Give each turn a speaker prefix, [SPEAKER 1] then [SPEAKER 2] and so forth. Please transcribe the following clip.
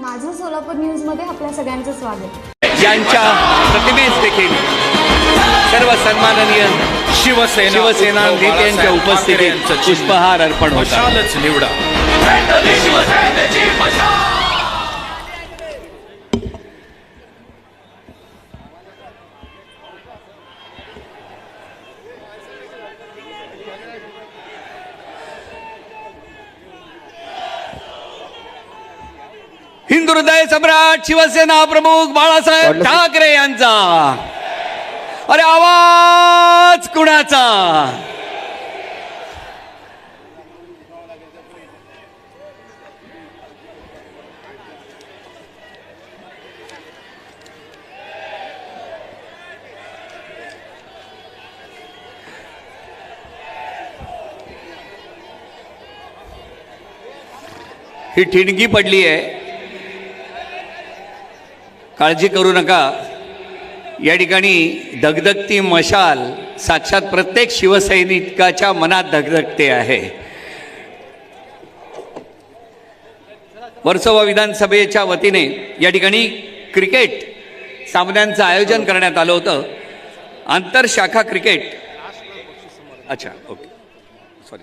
[SPEAKER 1] माझं सोलापूर न्यूजमध्ये आपल्या सगळ्यांचं स्वागत.
[SPEAKER 2] यांच्या प्रतिमेस देखील सर्व सन्माननीय
[SPEAKER 3] शिवसेना
[SPEAKER 2] शिवसेना
[SPEAKER 3] बाळासाहेब ठाकरे
[SPEAKER 2] उपस्थितीत. पुष्पहार अर्पण होता
[SPEAKER 3] मशालच निवडा.
[SPEAKER 2] हिंदू हृदय सम्राट शिवसेना प्रमुख बाळासाहेब ठाकरे यांचा. अरे आवाज कुणाचा? ही ठिणगी पडली आहे काळजी करू नका. या ठिकाणी धगधगती मशाल साक्षात प्रत्येक शिवसैनिकाच्या मनात धगधगते आहे. वर्सोवा विधानसभेच्या वतीने या ठिकाणी क्रिकेट सामन्यांचं आयोजन करण्यात आलं होतं. आंतरशाखा क्रिकेट. अच्छा ओके. सॉरी